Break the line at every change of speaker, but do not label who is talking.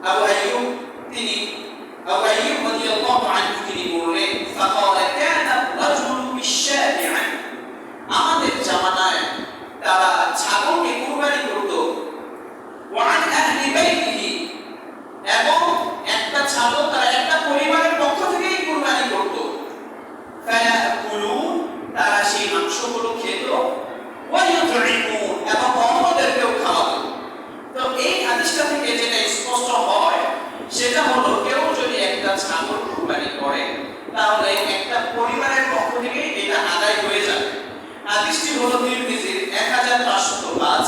আবু আইয়ুব তিনি আবু আইয়ুব রাদিয়াল্লাহু আনহু তিনি বললেন ফাকালা কানা রাজুলু বিশাবিআ আমাদের জামানায় তারা ছাগলকে কুরবানি করত ওয়ান আহলি বাইতিহি এবং একটা ছাগল তারা একটা পরিবারের পক্ষ থেকেই কুরবানি করত ফায়াকুলুন তারা সেই মাংসগুলো খেত ওয়া ইউতইমুন এবং অন্যদেরকেও খাওয়াতো তো এই হাদিসটা থেকে ছাগল কুরবানি করে তাহলে একটা পরিবারের পক্ষ থেকে এটা আদায় হয়ে যাবে হাদিসটি হলো তিরমিজির এক হাজার পাঁচশত পাঁচ